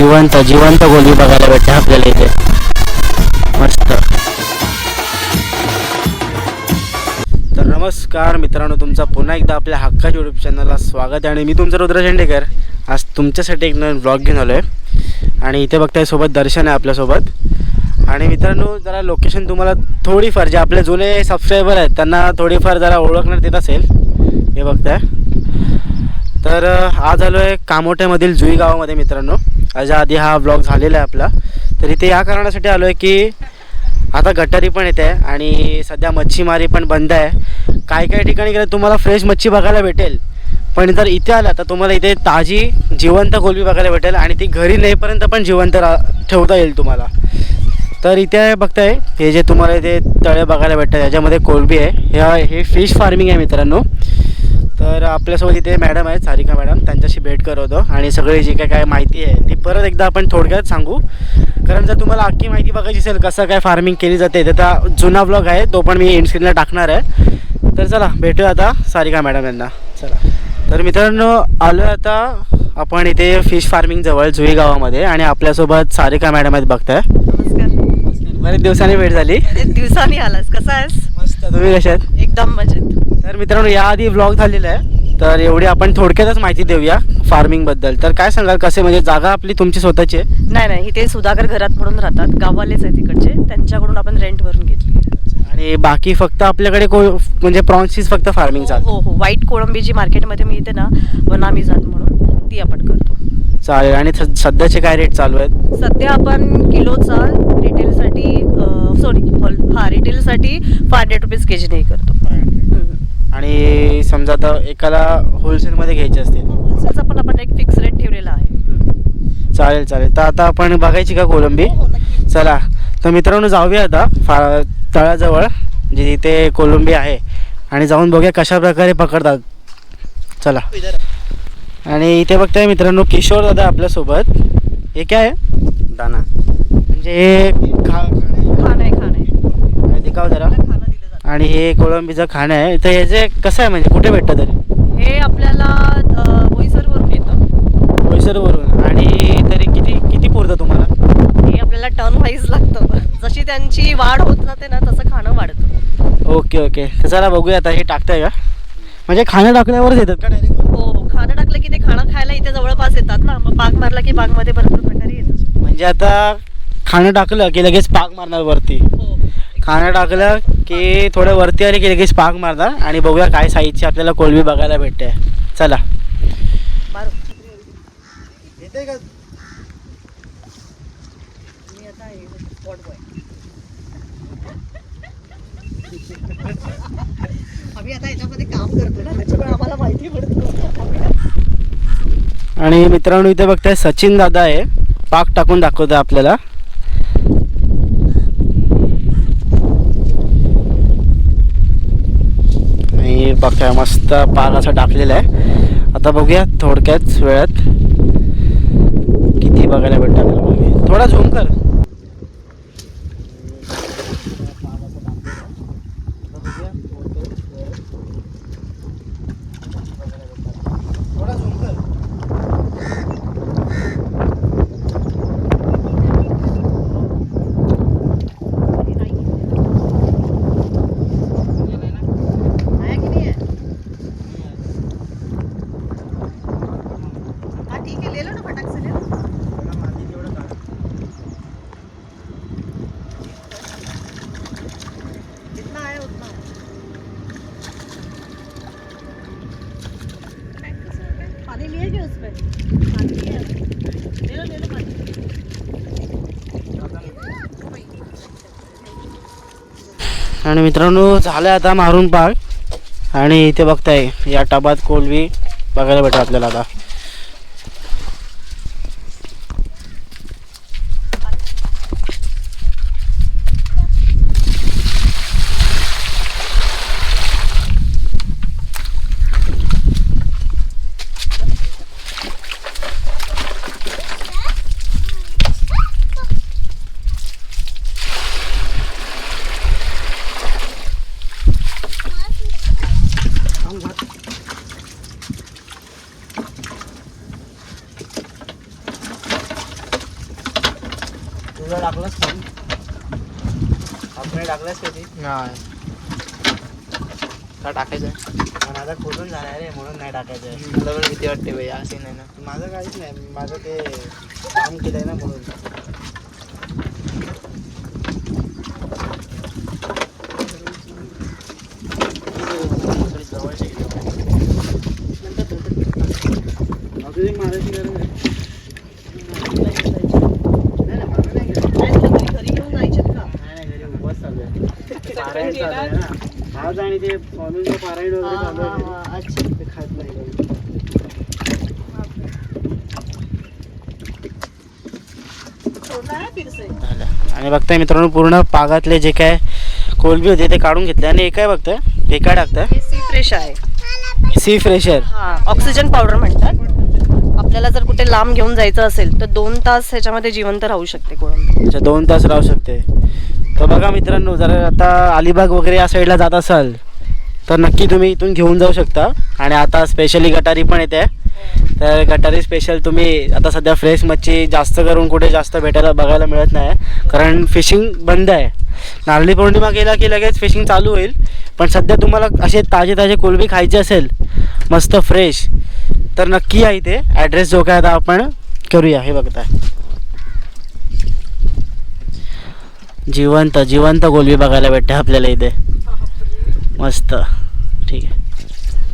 जिवंत जिवंत गोली बघायला भेटते आपल्याला इथे. मस्त. तर नमस्कार मित्रांनो तुमचा पुन्हा एकदा आपल्या हक्काच्या यूट्यूब चॅनलला स्वागत आहे आणि मी तुमचं रुद्र शेंडेकर. आज तुमच्यासाठी एक नवीन ब्लॉग घेऊन आलो आहे आणि इथे बघताय सोबत दर्शन आहे आपल्यासोबत. आणि मित्रांनो जरा लोकेशन तुम्हाला थोडीफार जे आपले जुने सबस्क्रायबर आहेत त्यांना थोडीफार जरा ओळखण्यात येत असेल. हे बघताय. तर आज आलो आहे कामोठ्यामधील जुई गावामध्ये मित्रांनो. याच्या आधी हा ब्लॉग झालेला आहे आपला. तर इथे या कारणासाठी आलो आहे की आता गटारी पण येते आहे आणि सध्या मच्छीमारी पण बंद आहे. काही काही ठिकाणी गेलं तुम्हाला फ्रेश मच्छी बघायला भेटेल. पण जर इथे आला तर तुम्हाला इथे ताजी जिवंत कोलबी बघायला भेटेल आणि ती घरी नेईपर्यंत पण जिवंत रा ठेवता येईल तुम्हाला. तर इथे बघताय हे जे तुम्हाला इथे तळे बघायला भेटतात याच्यामध्ये कोलबी आहे. ह्या हे फिश फार्मिंग आहे मित्रांनो. तर आपल्यासोबत इथे मॅडम आहेत सारिका मॅडम. त्यांच्याशी भेट करवतो आणि सगळी जी काय काय माहिती आहे ती परत एकदा आपण थोडक्यात सांगू. कारण जर तुम्हाला अख्खी माहिती बघायची असेल कसं काय फार्मिंग केली जाते तर त्या जुना ब्लॉग आहे तो पण मी स्क्रीनला टाकणार आहे. तर चला भेटूया आता सारिका मॅडम यांना. चला. तर मित्रांनो आलो आता आपण इथे फिश फार्मिंग जवळ जुई गावामध्ये. आणि आपल्यासोबत सारिका मॅडम आहेत बघताय. नमस्कार. बरेच दिवसांनी भेट झाली. दिवसांनी आलास. कसा आहेस? मस्त तुम्ही कशा आहेत एकदम मजेत. तर मित्रांनो याआधी ब्लॉग झालेला आहे. तर एवढी आपण थोडक्यातच माहिती देऊया फार्मिंगबद्दल तर काय सांगाल कसे म्हणजे जागा आपली तुमची स्वतःची आहे? नाही नाही इथे सुधाकर घरात म्हणून राहतात. गाववालेच आहेत तिकडचे त्यांच्याकडून आपण रेंट भरून घेतली आणि बाकी फक्त आपल्याकडे को म्हणजे प्रॉन्सचीच फक्त फार्मिंग हो चालू हो हो. व्हाईट कोळंबी जी मार्केटमध्ये मिळते ना वनामी जात म्हणून ती आपण करतो. चालेल. आणि स- सध्याचे काय रेट चालू आहेत? सध्या आपण किलोचा रिटेलसाठी फाय हंड्रेड रुपीज के जीने करतो. आणि समजा आता एकाला होलसेलमध्ये घ्यायचे असतील. होलसेलचा पण आपण एक फिक्स रेट ठेवलेला आहे. चालेल चालेल. तर आता आपण बघायची का कोलंबी? हो, हो. चला. तर मित्रांनो जाऊया आता फा तळाजवळ जे तिथे कोलंबी आहे. आणि जाऊन बघूया कशा प्रकारे पकडतात. चला. आणि इथे बघताय मित्रांनो किशोर दादा आपल्यासोबत. हे काय आहे? दाना. म्हणजे हे खा खाणं आहे खाणं आहे. दिखाव जरा. आणि हे कोळंबीचं खाणं आहे. तर हे जे कसं आहे म्हणजे कुठे भेटतं तरी? हे आपल्याला बोईसरवरून येतं. पैसरवरून आणि तरी किती किती पुरतं तुम्हाला? हे आपल्याला टर्न वाईज लागतं. जशी त्यांची वाढ होत जाते ना तसं खाणं वाढतं. Okay okay. तर चला बघूया आता हे टाकताय का? म्हणजे खाणं टाकल्यावरच येतात का डायरेक्ट हो हो. खाणं टाकलं की ते खाणं खायला इथे जवळपास येतात ना. मग पाक मारला की पाकमध्ये भरपूर प्रकारे येतात म्हणजे आता खाणं टाकलं की लगेच पाक मारणार वरती. हो. खाणं टाकलं की थोडं वरती आले की लगेच पाक मारणार आणि बघूया काय साईजची आपल्याला कोलबी बघायला भेटते. चला. आणि मित्रांनो इथे बघताय सचिन दादा आहे. पाक टाकून दाखवतोय आपल्याला. आणि बघताय मस्त पाक असा टाकलेला आहे. आता बघूया थोडक्याच वेळात किती बघायला भेटतं आपल्याला थोडा झूम कर थोडा झूम कर आहे की नाही आहे? हाँ ठीक है ले लो ना फटाक से ले लो जितना है उतना पानी उसमें पानी ले लो ले लो पानी आणि मित्रांनो झालं आता मारून पाक आणि इथे बघताय या टबात कोलवी बघायला भेटतो आपल्याला आता. टाकलंस कधी नाही का टाकायचं माझा खोदून झालाय रे म्हणून नाही टाकायचं मला पण भीती वाटते भाई असे नाही ना. माझं काहीच नाही माझं ते काम केलंय ना म्हणून. घरी घेऊन जायचे का आज आणि ते स्वामींचं पारायण वगैरे हा, चालू आहे. हा, अच्छा. ते खात नाही आणि बघताय मित्रांनो पूर्ण पागातले जे काय कोलबी होते ते काढून घेतले. आणि हे काय बघताय? हे काय टाकताय? हे सी फ्रेश आहे. सी फ्रेशर हा ऑक्सिजन पावडर म्हणतात. आपल्याला जर कुठे लांब घेऊन जायचं असेल तर दोन तास ह्याच्यामध्ये जिवंत राहू शकते कोळंबी. दोन तास राहू शकते. तर बघा मित्रांनो जर आता अलिबाग वगैरे या साईडला जात असाल तर नक्की तुम्ही इथून घेऊन जाऊ शकता. आणि आता स्पेशली गटारी पण येते. तर गटारी स्पेशल तुम्ही आता सध्या फ्रेश मच्छी जास्त करून कुठे जास्त भेटायला बघायला मिळत नाही. कारण फिशिंग बंद आहे. नारळी पौर्णिमा गेला की लगेच फिशिंग चालू होईल. पण सध्या तुम्हाला असे ताजे ताजे कोलबी खायचे असेल मस्त फ्रेश तर नक्की या इथे. ॲड्रेस जो काय आता आपण करूया. हे बघताय. जिवंत जिवंत कोलबी बघायला भेटते आपल्याला इथे. मस्त. ठीक आहे.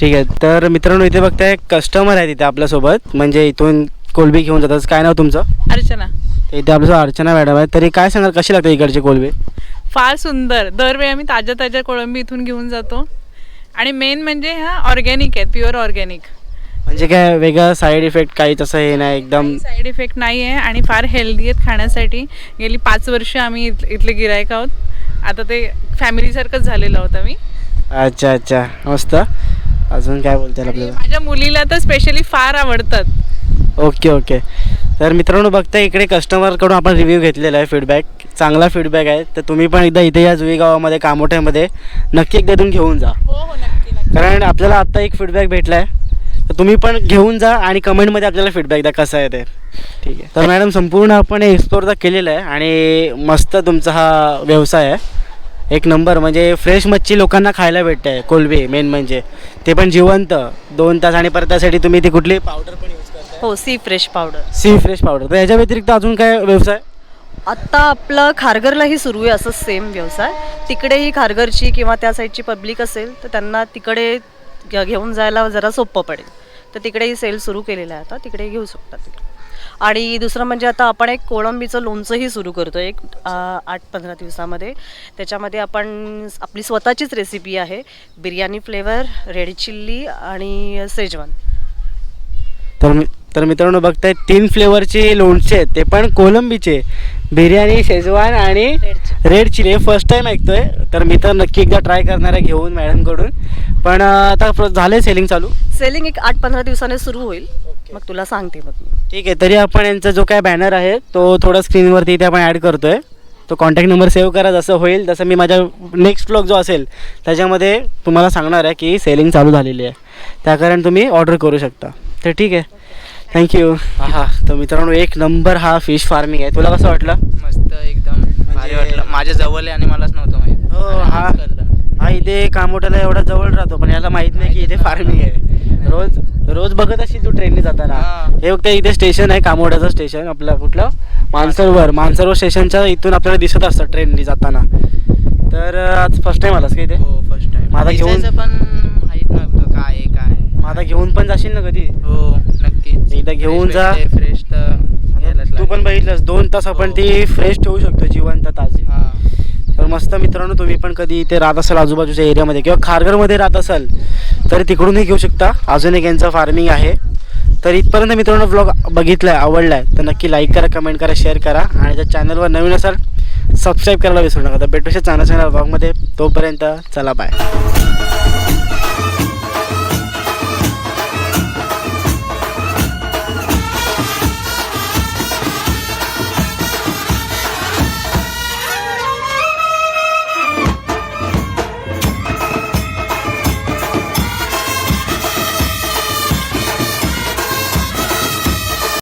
ठीक आहे. तर मित्रांनो इथे बघताय कस्टमर आहे तिथे आपल्यासोबत. म्हणजे इथून कोलबी घेऊन जातात. काय नाव तुमचं? अर्चना. तर इथे आपल्यासोबत अर्चना मॅडम आहे तरी काय सांगाल कशी लागते इकडची कोलबी फार सुंदर. दरवेळी आम्ही ताज्या ताज्या कोळंबी इथून घेऊन जातो. आणि मेन म्हणजे ह्या ऑर्गॅनिक आहेत प्युअर ऑर्गॅनिक म्हणजे काय वेगळा साईड इफेक्ट काहीच असं हे नाही एकदम साईड इफेक्ट नाही आहे आणि फार हेल्दी आहेत खाण्यासाठी. गेली पाच वर्ष आम्ही इथ- इथले गिरायक आहोत. आता ते फॅमिलीसारखंच झालेलं आहोत आम्ही. अच्छा अच्छा. मस्त. अजून काय बोलता येईल आणि आपल्याला? माझ्या मुलीला तर स्पेशली फार आवडतात. Okay okay. तर मित्रांनो बघताय इकडे कस्टमरकडून आपण रिव्ह्यू घेतलेला आहे फीडबॅक चांगला फीडबॅक आहे. तर तुम्ही पण एकदा इथे या जुई गावामध्ये कामोठ्यामध्ये. नक्की एकदा इथून घेऊन जा. हो हो नक्की नक्की. कारण आपल्याला आत्ता एक फीडबॅक भेटला आहे तर तुम्ही पण घेऊन जा आणि कमेंटमध्ये आपल्याला फीडबॅक द्या कसं आहे ते. ठीक आहे. तर मॅडम संपूर्ण आपण एक्सप्लोर तर केलेलं आहे आणि मस्त तुमचा हा व्यवसाय आहे. एक नंबर म्हणजे फ्रेश मच्छी लोकांना खायला भेटते आहे कोलबी मेन म्हणजे. ते पण जिवंत. दोन तास आणि परत त्यासाठी तुम्ही ती कुठली पावडर पण यूज करताय. हो sea fresh powder sea fresh powder तर याच्या व्यतिरिक्त अजून काय व्यवसाय? आत्ता आपलं खारघरलाही सुरू आहे असं सेम व्यवसाय. तिकडेही खारघरची किंवा त्या साईडची पब्लिक असेल तर त्यांना तिकडे घेऊन जायला जरा सोपं पडेल. तर तिकडेही सेल सुरू केलेला आहे आता. तिकडे घेऊ शकतात तिकडे आणि दुसरं म्हणजे आता आपण एक कोळंबीचं लोणचंही सुरू करतो एक आठ पंधरा दिवसामध्ये. त्याच्यामध्ये आपण आपली स्वतःचीच रेसिपी आहे. बिर्याणी फ्लेवर रेड चिल्ली आणि सेजवान तर तर मित्रांनो बघताय तीन फ्लेवरचे लोणचे आहेत. ते पण कोलंबीचे बिर्याणी शेजवान आणि रेड चिली फर्स्ट टाइम ऐकतोय. तर मी तर नक्की एकदा ट्राय करणार आहे घेऊन मॅडमकडून. पण आता प्र- झालंय सेलिंग चालू? सेलिंग एक आठ पंधरा दिवसाने सुरू होईल. मग तुला सांगते मग मी. ठीक आहे तरी आपण यांचा जो काय बॅनर आहे तो थोडा स्क्रीनवरती इथे आपण ॲड करतोय. तो कॉन्टॅक्ट नंबर सेव्ह करा जसं होईल तसं मी माझ्या नेक्स्ट ब्लॉग जो असेल त्याच्यामध्ये तुम्हाला सांगणार आहे की सेलिंग चालू झालेली आहे. त्या कारण तुम्ही ऑर्डर करू शकता. तर ठीक आहे. थँक्यू हा तर मित्रांनो एक नंबर हा फिश फार्मिंग आहे. तुला कसं वाटलं? मस्त एकदम भारी म्हणजे- वाटलं. माझ्या जवळ आहे आणि मलाच नव्हतं माहीत. हो हा. कळलं. हा इथे कामोट्याला एवढा जवळ राहतो पण याला माहीत नाही की इथे फार्मिंग आहे. रोज रोज बघत असशील तू ट्रेनने जाताना. हा. फक्त इथे स्टेशन आहे कामोड्याचं स्टेशन आपलं कुठलं? मानसरोवर. मानसरोवर. स्टेशनच्या इथून आपल्याला दिसत असतं ट्रेनने जाताना. तर आज फर्स्ट टाइम आलास का इथे? हो फर्स्ट टाइम आता घेऊन- पण माहीत नव्हतं काय आहे काय आता घेऊन पण जाशील ना कधी? हो नक्कीच. एकदा घेऊन जा. फ्रेश तर तू पण. बघितलंस दोन तास आपण हो. ती फ्रेश ठेवू शकतो जिवंत ताजी. हा. मस्त मित्रांनो तुम्ही पण कधी इथे राहत असाल आजूबाजूच्या एरियामध्ये किंवा खारघरमध्ये राहत असाल तर तिकडूनही घेऊ शकता. अजून एक यांचं फार्मिंग आहे. तर इथपर्यंत मित्रांनो ब्लॉग बघितला आहे आवडला आहे तर नक्की लाईक करा कमेंट करा शेअर करा. आणि जर चॅनलवर नवीन असाल सबस्क्राईब करायला विसरू नका. तर भेटूशा चांगल्या चांगल्या ब्लॉगमध्ये तोपर्यंत चला बाय